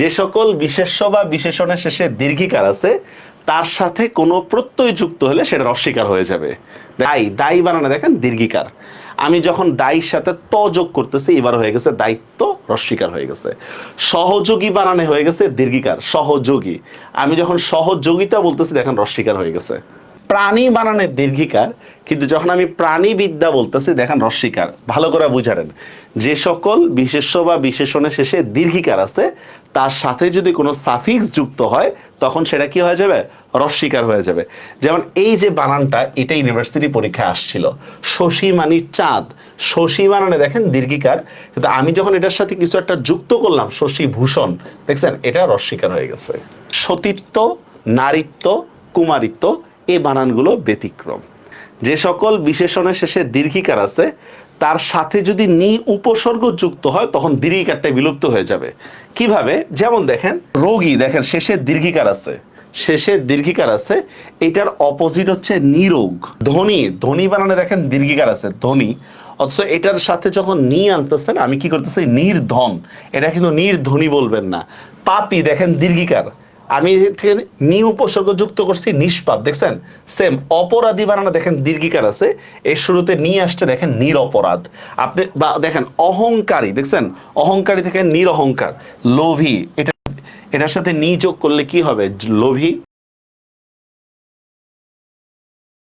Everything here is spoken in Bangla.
যে সকল বিশেষ্য বা বিশেষণের শেষে দীর্ঘিকার আছে, তার সাথে কোনো প্রত্যয় যুক্ত হলে সেটা অস্বীকার হয়ে যাবে। দায়ী দায়ী বানানে দেখেন দীর্ঘিকার। আমি যখন দায়ীর সাথে ত যোগ করতেছি, এবার হয়ে গেছে দায়িত্ব রস্বীকার হয়ে গেছে। সহযোগী বানানে হয়ে গেছে দীর্ঘিকার, সহযোগী। আমি যখন সহযোগিতা বলতেছি, দেখেন রস্বীকার হয়ে গেছে। প্রাণী বানানে দীর্ঘিকার, কিন্তু যখন আমি প্রাণী বিদ্যা বলতেছি, দেখেন রস্বীকার ভালো করে বুঝারেন। যে সকল বিশেষ্য বা বিশেষণের শেষে দীর্ঘিকার আছে, তার সাথে যদি কোনো সাফিক্স যুক্ত হয়, তখন সেটা কি হয়ে যাবে? রস্বীকার হয়ে যাবে। যেমন এই যে বানানটা, এটা ইউনিভার্সিটি পরীক্ষায় আসছিল। শশী মানি চাঁদ। শশী বানানে দেখেন দীর্ঘিকার, কিন্তু আমি যখন এটার সাথে কিছু একটা যুক্ত করলাম, শশী ভূষণ, দেখছেন? এটা রস্বীকার হয়ে গেছে। সতীত্ব, নারীত্ব, কুমারিত্ব এই বানানগুলো ব্যতিক্রম। যে সকল বিশেষণের শেষে দীর্ঘিকার আছে, তার সাথে যদি নি উপসর্গ যুক্ত হয়, তখন দীর্ঘিকারটা বিলুপ্ত হয়ে যাবে। কীভাবে? যেমন দেখেন, রোগী, দেখেন, শেষে দীর্ঘিকার আছে। শেষে দীর্ঘিকার আছে, এটার অপোজিট হচ্ছে নিরোগ ধনী ধনী বানানে দেখেন দীর্ঘিকার আছে, ধনী। অথচ এটার সাথে যখন নি আনতেছেন, আমি কি করতেছি? নির্ধন। এটা কিন্তু নির্ধনী বলবেন না। পাপি, দেখেন দীর্ঘিকার। আমি থেকে নি উপসর্গ যুক্ত করছি, নিষ্পাপ। দেখছেন? সেম অপরাধী বানানো, দেখেন দীর্ঘিকার আছে। এর শুরুতে নিয়ে আসছে, দেখেন নিরপরাধ। আপনি বা দেখেন, অহংকারী, দেখছেন? অহংকারী থেকে নিরহংকার। লোভী, এটা, এটার সাথে নি যোগ করলে কি হবে? লোভী